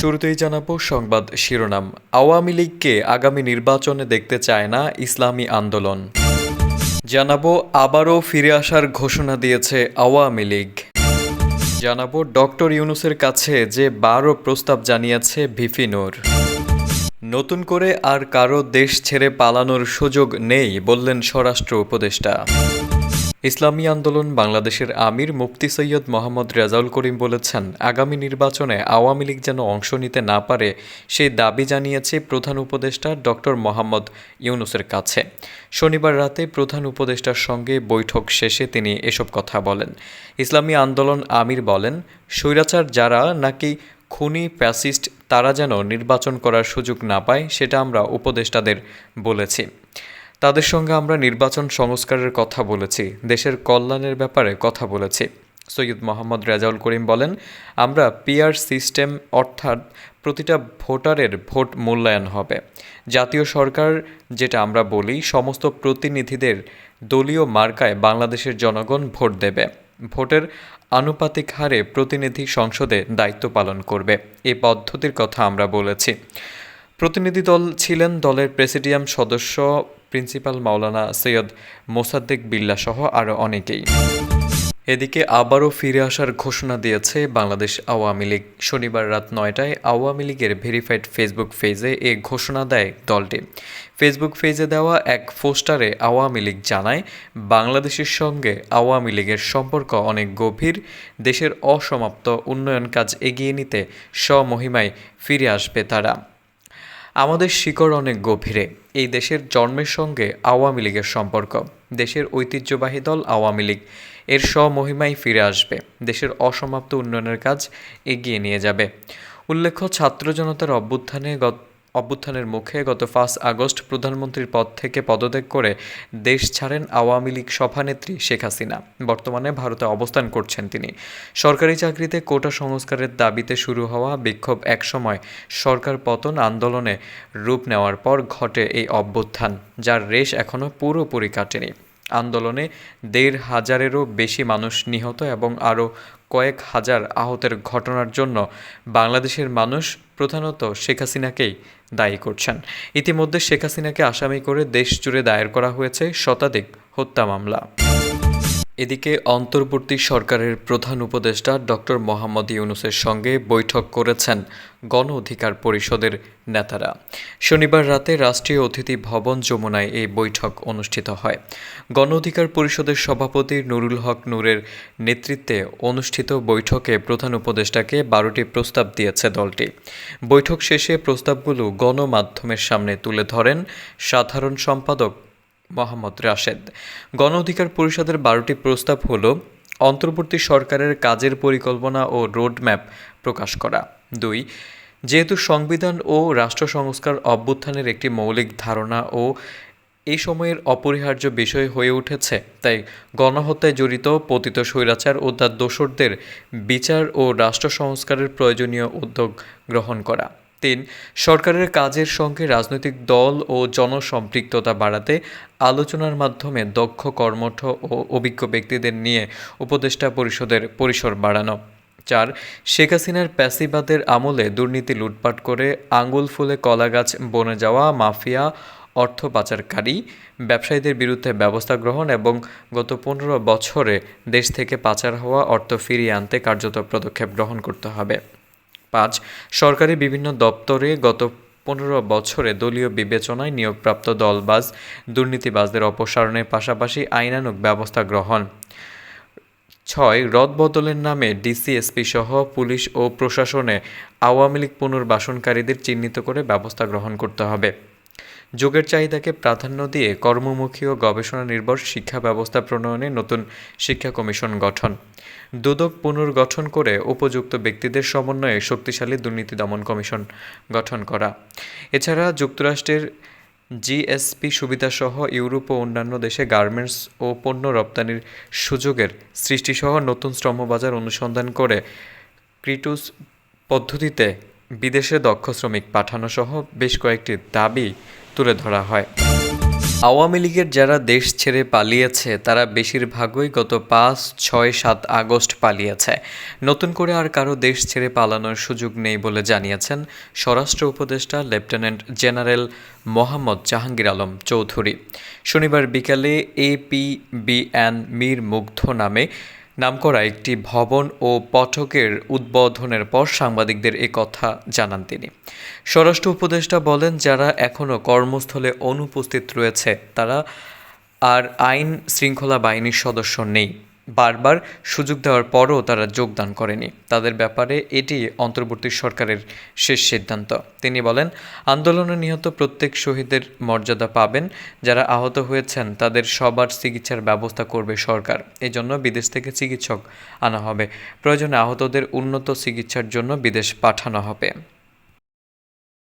শুরুতেই জানাব সংবাদ শিরোনাম। আওয়ামী লীগকে আগামী নির্বাচনে দেখতে চায় না ইসলামী আন্দোলন। জানাব, আবারও ফিরে আসার ঘোষণা দিয়েছে আওয়ামী লীগ। জানাব, ডক্টর ইউনুসের কাছে যে বারো প্রস্তাব জানিয়েছে ভিফিনুর। নতুন করে আর কারও দেশ ছেড়ে পালানোর সুযোগ নেই বললেন স্বরাষ্ট্র উপদেষ্টা। ইসলামী আন্দোলন বাংলাদেশের আমির মুফতি সৈয়দ মোহাম্মদ রেজাউল করিম বলেছেন, আগামী নির্বাচনে আওয়ামী লীগ যেন অংশ নিতে না পারে সেই দাবি জানিয়েছে প্রধান উপদেষ্টা ডক্টর মোহাম্মদ ইউনুসের কাছে। শনিবার রাতে প্রধান উপদেষ্টার সঙ্গে বৈঠক শেষে তিনি এসব কথা বলেন। ইসলামী আন্দোলন আমির বলেন, স্বৈরাচার যারা নাকি খুনি প্যাসিস্ট তারা যেন নির্বাচন করার সুযোগ না পায়, সেটা আমরা উপদেষ্টাদের বলেছি। তাদের সঙ্গে আমরা নির্বাচন সংস্কারের কথা বলেছি, দেশের কল্যাণের ব্যাপারে কথা বলেছি। সৈয়দ মোহাম্মদ রেজাউল করিম বলেন, আমরা পিআর সিস্টেম অর্থাৎ প্রতিটা ভোটারের ভোট মূল্যায়ন হবে। জাতীয় সরকার, যেটা আমরা বলি, সমস্ত প্রতিনিধিদের দলীয় মার্কায় বাংলাদেশের জনগণ ভোট দেবে। ভোটের আনুপাতিক হারে প্রতিনিধি সংসদে দায়িত্ব পালন করবে। এই পদ্ধতির কথা আমরা বলেছি। প্রতিনিধি দল ছিলেন দলের প্রেসিডিয়াম সদস্য প্রিন্সিপাল মাওলানা সৈয়দ মোসাদ্দেক বিল্লা সহ আরও অনেকেই। এদিকে আবারও ফিরে আসার ঘোষণা দিয়েছে বাংলাদেশ আওয়ামী লীগ। শনিবার রাত নয়টায় আওয়ামী লীগের ভেরিফাইড ফেসবুক পেজে এ ঘোষণা দেয় দলটি। ফেসবুক পেজে দেওয়া এক পোস্টারে আওয়ামী লীগ জানায়, বাংলাদেশের সঙ্গে আওয়ামী লীগের সম্পর্ক অনেক গভীর, দেশের অসমাপ্ত উন্নয়ন কাজ এগিয়ে নিতে স্বমহিমায় ফিরে আসবে তারা। আমাদের শিকড় অনেক গভীরে। এই দেশের জন্মের সঙ্গে আওয়ামী লীগের সম্পর্ক। দেশের ঐতিহ্যবাহী দল আওয়ামী লীগ। এর স্বমহিমায় ফিরে আসবে। দেশের অসমাপ্ত উন্নয়নের কাজ এগিয়ে নিয়ে যাবে। উল্লেখ্য, ছাত্র জনতার অভ্যুত্থানে গত অভ্যুত্থানের মুখে গত পাঁচ আগস্ট প্রধানমন্ত্রীর পদ থেকে পদত্যাগ করে দেশ ছাড়েন আওয়ামী লীগ সভানেত্রী শেখ হাসিনা। বর্তমানে ভারতে অবস্থান করছেন তিনি। সরকারি চাকরিতে কোটা সংস্কারের দাবিতে শুরু হওয়া বিক্ষোভ একসময় সরকার পতন আন্দোলনে রূপ নেওয়ার পর ঘটে এই অভ্যুত্থান, যার রেশ এখনও পুরোপুরি কাটেনি। আন্দোলনে দেড় হাজারেরও বেশি মানুষ নিহত এবং আরও কয়েক হাজার আহতের ঘটনার জন্য বাংলাদেশের মানুষ প্রধানত শেখ হাসিনাকেই দায়ী করছেন। ইতিমধ্যে শেখ হাসিনাকে আসামি করে দেশ জুড়ে দায়ের করা হয়েছে শতাধিক হত্যা মামলা। এদিকে অন্তর্বর্তী সরকারের প্রধান উপদেষ্টা ডক্টর মোহাম্মদ ইউনুসের সঙ্গে বৈঠক করেছেন গণ অধিকার পরিষদের নেতারা। শনিবার রাতে রাষ্ট্রীয় অতিথি ভবন যমুনায় এই বৈঠক অনুষ্ঠিত হয়। গণ অধিকার পরিষদের সভাপতি নুরুল হক নূরের নেতৃত্বে অনুষ্ঠিত বৈঠকে প্রধান উপদেষ্টাকে বারোটি প্রস্তাব দিয়েছে দলটি। বৈঠক শেষে প্রস্তাবগুলো গণমাধ্যমের সামনে তুলে ধরেন সাধারণ সম্পাদক মোহাম্মদ রাশেদ। গণ অধিকার পরিষদের বারোটি প্রস্তাব হল অন্তর্বর্তী সরকারের কাজের পরিকল্পনা ও রোডম্যাপ প্রকাশ করা। দুই, যেহেতু সংবিধান ও রাষ্ট্র সংস্কার অভ্যুত্থানের একটি মৌলিক ধারণা ও এই সময়ের অপরিহার্য বিষয় হয়ে উঠেছে, তাই গণহত্যায় জড়িত পতিত স্বৈরাচার ও তার দোসরদের বিচার ও রাষ্ট্র সংস্কারের প্রয়োজনীয় উদ্যোগ গ্রহণ করা। তিন, সরকারের কাজের সঙ্গে রাজনৈতিক দল ও জনসম্পৃক্ততা বাড়াতে আলোচনার মাধ্যমে দক্ষ কর্মঠ ও অভিজ্ঞ ব্যক্তিদের নিয়ে উপদেষ্টা পরিষদের পরিসর বাড়ানো। চার, শেখ হাসিনার প্যাসিবাদের আমলে দুর্নীতি লুটপাট করে আঙ্গুল ফুলে কলা গাছ বনে যাওয়া মাফিয়া অর্থ পাচারকারী ব্যবসায়ীদের বিরুদ্ধে ব্যবস্থা গ্রহণ এবং গত পনেরো বছরে দেশ থেকে পাচার হওয়া অর্থ ফিরিয়ে আনতে কার্যত পদক্ষেপ গ্রহণ করতে হবে। পাঁচ, সরকারি বিভিন্ন দপ্তরে গত পনেরো বছরে দলীয় বিবেচনায় নিয়োগপ্রাপ্ত দলবাজ, দুর্নীতিবাজদের অপসারণের পাশাপাশি আইনানুগ ব্যবস্থা গ্রহণ। ছয়, রদবদলের নামে ডিসিএসপি সহ পুলিশ ও প্রশাসনে আওয়ামী লীগ পুনর্বাসনকারীদের চিহ্নিত করে ব্যবস্থা গ্রহণ করতে হবে। যুগের চাহিদাকে প্রাধান্য দিয়ে কর্মমুখী ও গবেষণা নির্ভর শিক্ষা ব্যবস্থা প্রণয়নে নতুন শিক্ষা কমিশন গঠন। দুদক পুনর্গঠন করে উপযুক্ত ব্যক্তিদের সমন্বয়ে শক্তিশালী দুর্নীতি দমন কমিশন গঠন করা। এছাড়া যুক্তরাষ্ট্রের জিএসপি সুবিধাসহ ইউরোপ ও অন্যান্য দেশে গার্মেন্টস ও পণ্য রপ্তানির সুযোগের সৃষ্টিসহ নতুন শ্রমবাজার অনুসন্ধান করে ক্রিটুস পদ্ধতিতে বিদেশে দক্ষ শ্রমিক পাঠানো সহ বেশ কয়েকটি দাবি তুলে ধরা হয়। আওয়ামী লীগের যারা দেশ ছেড়ে পালিয়েছে, তারা বেশিরভাগই গত পাঁচ, ছয়, সাত আগস্ট পালিয়েছে। নতুন করে আর কারও দেশ ছেড়ে পালানোর সুযোগ নেই বলে জানিয়েছেন স্বরাষ্ট্র উপদেষ্টা লেফটেন্যান্ট জেনারেল মোহাম্মদ জাহাঙ্গীর আলম চৌধুরী। শনিবার বিকালে এপিবিএন মীর মুগ্ধ নামে নামকরা একটি ভবন ও পঠকের উদ্বোধনের পর সাংবাদিকদের এ কথা জানান তিনি। স্বরাষ্ট্র উপদেষ্টা বলেন, যারা এখনও কর্মস্থলে অনুপস্থিত রয়েছে, তারা আর আইন শৃঙ্খলা বাহিনীর সদস্য নেই। বারবার সুযোগ দেওয়ার পরও তারা যোগদান করেনি। তাদের ব্যাপারে এটি অন্তর্বর্তী সরকারের শেষ সিদ্ধান্ত। তিনি বলেন, আন্দোলনে নিহত প্রত্যেক শহীদের মর্যাদা পাবেন। যারা আহত হয়েছেন, তাদের সবার চিকিৎসার ব্যবস্থা করবে সরকার। এজন্য বিদেশ থেকে চিকিৎসক আনা হবে। প্রয়োজনে আহতদের উন্নত চিকিৎসার জন্য বিদেশ পাঠানো হবে।